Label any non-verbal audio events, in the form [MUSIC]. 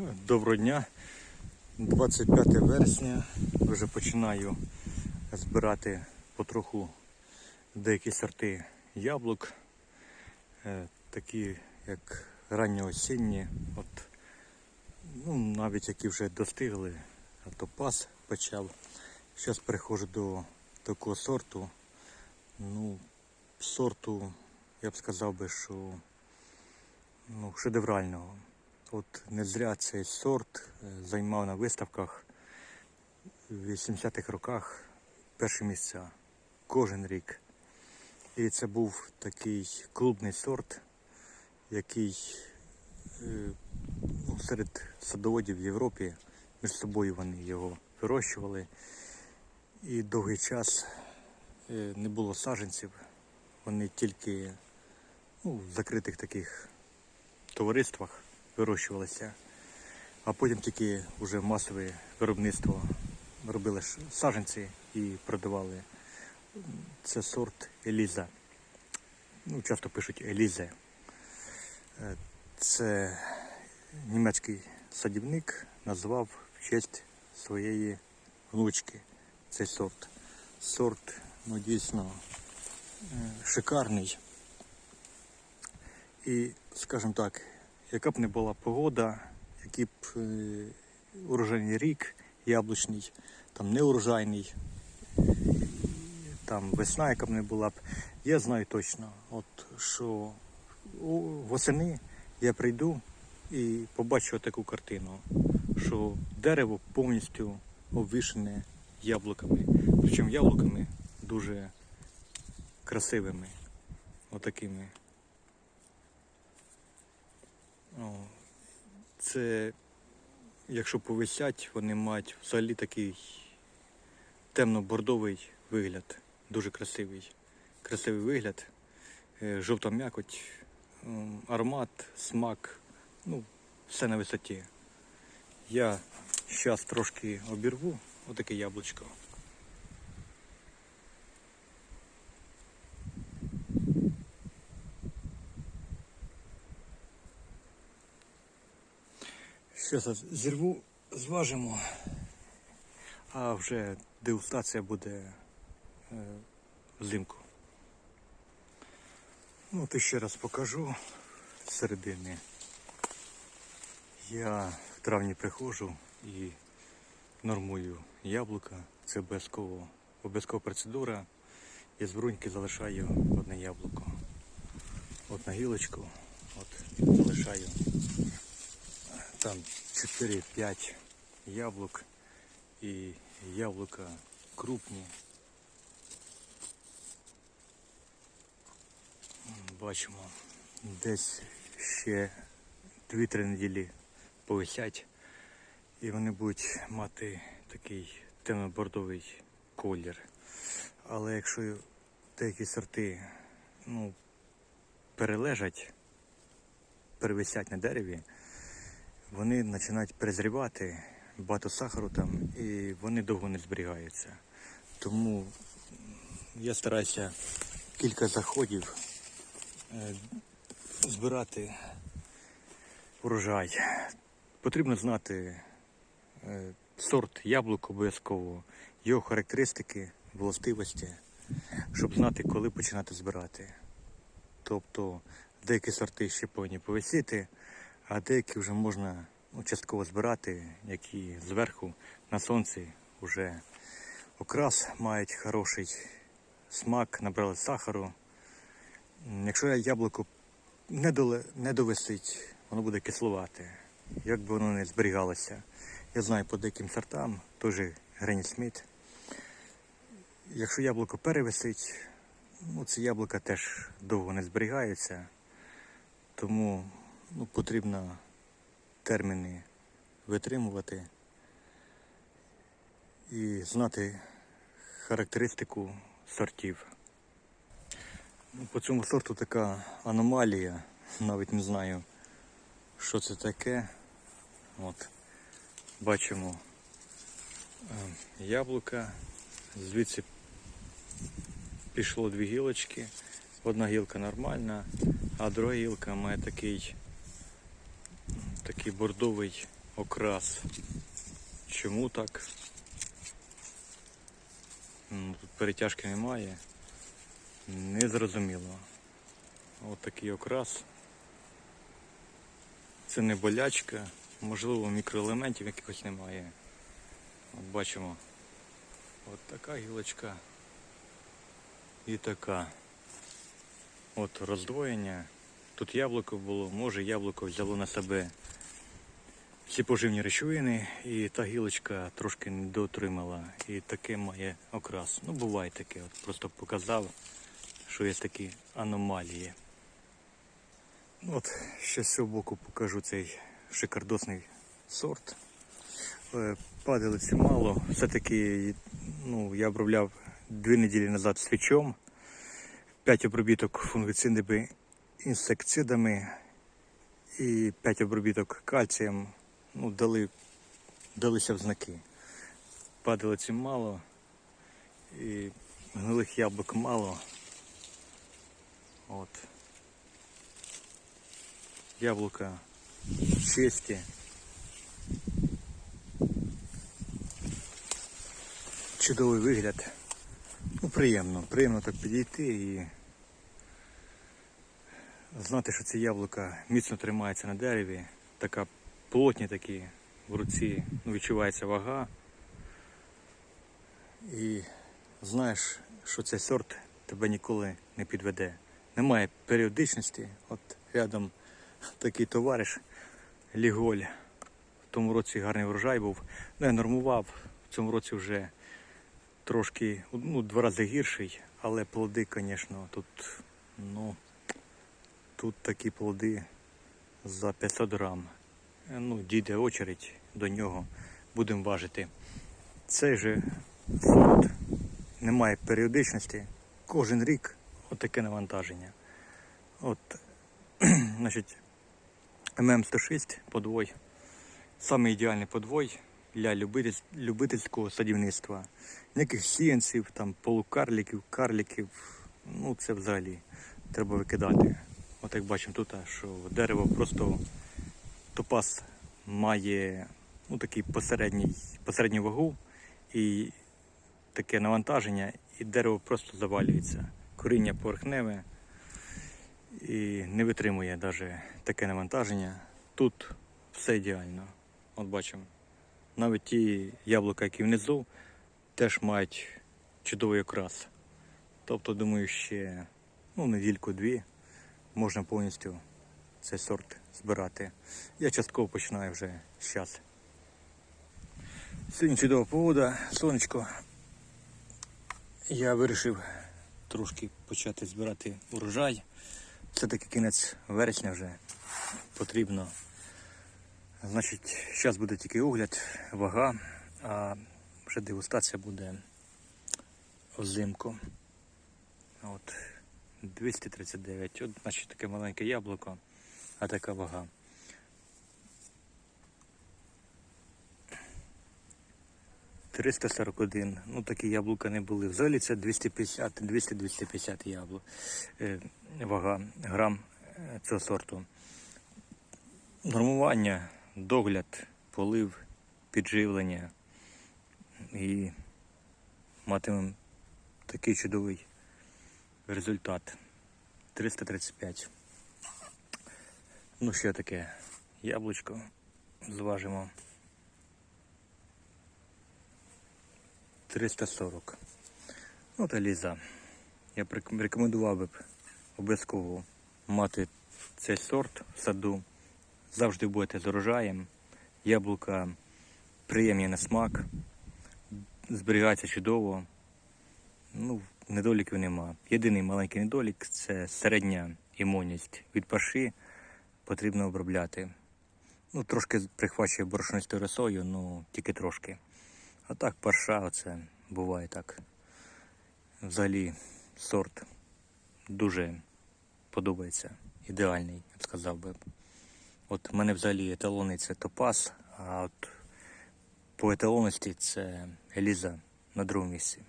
Доброго дня. 25 вересня. Вже починаю збирати потроху деякі сорти яблук. Е, Такі як ранньоосінні, от, ну, навіть які вже достигли, а то пас почав. Зараз переходжу до такого сорту. Ну, сорту, я б сказав би, що ну, шедеврального. От не зря цей сорт е, займав на виставках в 80-х роках перші місця кожен рік. І це був такий клубний сорт, який е, ну, серед садоводів в Європі між собою вони його вирощували. І довгий час е, не було саджанців. Вони тільки ну, в закритих таких товариствах вирощувалися, а потім тільки вже масове виробництво робили ж саджанці і продавали. Це сорт Еліза. Ну, часто пишуть Елізе. Е, Це німецький садівник назвав в честь своєї внучки цей сорт. Сорт, ну дійсно, е, шикарний. І, скажімо так, яка б не була погода, який б е, урожайний рік яблучний, там не урожайний, там весна, яка б не була б, я знаю точно, от, що восени я прийду і побачу таку картину, що дерево повністю обвішане яблуками. Причому яблуками дуже красивими, отакими. Це, якщо повисять, вони мають взагалі такий темно-бордовий вигляд. Дуже красивий. Красивий вигляд. Е, Жовта м'якоть, аромат, смак. Ну, все на висоті. Я зараз трошки обірву отаке яблучко. Зараз зірву, зважимо, а вже дегустація буде е, взимку. Ну, от ще раз покажу середини. Я в травні приходжу і нормую яблука. Це обов'язково обов'язкова процедура. І з бруньки залишаю одне яблуко. От на гілочку, от залишаю там 4-5 яблук і яблука крупні. Бачимо, десь ще 2-3 неділі повисять і вони будуть мати такий темно-бордовий колір. Але якщо деякі сорти ну, перележать, перевисять на дереві, вони починають перезрівати, багато сахару там, і вони довго не зберігаються. Тому я стараюся кілька заходів е, збирати урожай. Потрібно знати е, сорт яблук обов'язково, його характеристики, властивості, щоб знати, коли починати збирати. Тобто деякі сорти ще повинні повисіти, а деякі вже можна ну, частково збирати, які зверху на сонці вже окрас мають хороший смак, набрали сахару. Якщо яблуко не, доле, не довисить, воно буде кислувати, як би воно не зберігалося. Я знаю по деяким сортам, теж Грені Сміт. Якщо яблуко перевисить, ну, ці яблука теж довго не зберігаються, тому ну, потрібно терміни витримувати і знати характеристику сортів. Ну, По цьому сорту така аномалія, навіть не знаю, що це таке. От, бачимо е, яблука, звідси пішло дві гілочки. Одна гілка нормальна, а друга гілка має такий, такий бордовий окрас. Чому так? Тут перетяжки немає. Незрозуміло. От такий окрас. Це не болячка, можливо, мікроелементів якихось немає. От бачимо. От така гілочка і така. От роздвоєння. Тут яблуко було, може яблуко взяло на себе всі поживні речовини, і та гілочка трошки не дотримала. І таке має окрас. Ну, буває таке. От просто показав, що є такі аномалії. От ще з цього боку покажу цей шикардосний сорт. Е, Падалиці мало. Все-таки ну, я обробляв дві неділі назад свічом. 5 обробіток фунгицидами, інсектицидами і 5 обробіток кальцієм ну, дали, далися в знаки. Падалиці мало і гнилих яблук мало. От. Яблука чисті. Чудовий вигляд. Ну, приємно, приємно так підійти і знати, що ці яблука міцно тримаються на дереві. Така плотні такі в руці, ну, відчувається вага. І знаєш, що цей сорт тебе ніколи не підведе. Немає періодичності. От рядом такий товариш Ліголь. В тому році гарний врожай був. Ну, я нормував. В цьому році вже трошки, ну, два рази гірший, але плоди, звісно, тут, ну, тут такі плоди за 500 грам. Е, Ну, дійде очередь до нього, будемо важити. Цей же сорт немає періодичності. Кожен рік отаке навантаження. От, [CLEARS THROAT] значить, ММ106 подвой. Саме ідеальний подвой для любительського садівництва. Ніяких сіянців, там, полукарліків, карліків. Ну, це взагалі треба викидати. От як бачимо тут, що дерево просто топаз має ну, такий посередній, посередню вагу і таке навантаження, і дерево просто завалюється. Коріння поверхневе і не витримує навіть таке навантаження. Тут все ідеально. От бачимо. Навіть ті яблука, які внизу, теж мають чудовий окрас. Тобто, думаю, ще ну, недільку-дві можна повністю цей сорт збирати. Я частково починаю вже зараз. Сьогодні чудова погода, сонечко. Я вирішив трошки почати збирати урожай. Все-таки кінець вересня вже потрібно. Значить, зараз буде тільки огляд, вага, а вже дегустація буде взимку. От 239. От, значить, таке маленьке яблуко, а така вага. Триста сорок один. Ну такі яблука не були. Взагалі це 250, 200-250 яблук. Е, вага грам е, цього сорту. Нормування, догляд, полив, підживлення і матимемо такий чудовий результат. 335. Ну, ще таке яблучко зважимо. 340. Ну, та ліза. Я рекомендував би обов'язково мати цей сорт в саду. Завжди будете з урожаєм. Яблука приємні на смак, зберігаються чудово. Ну, недоліків нема. Єдиний маленький недолік це середня імунність. Від парші потрібно обробляти. Ну, трошки прихвачує борошнистою росою, ну тільки трошки. А так парша, оце буває так. Взагалі сорт дуже подобається. Ідеальний, я б сказав би. От в мене взагалі еталони це топаз, а от по еталонності це Еліза на другому місці.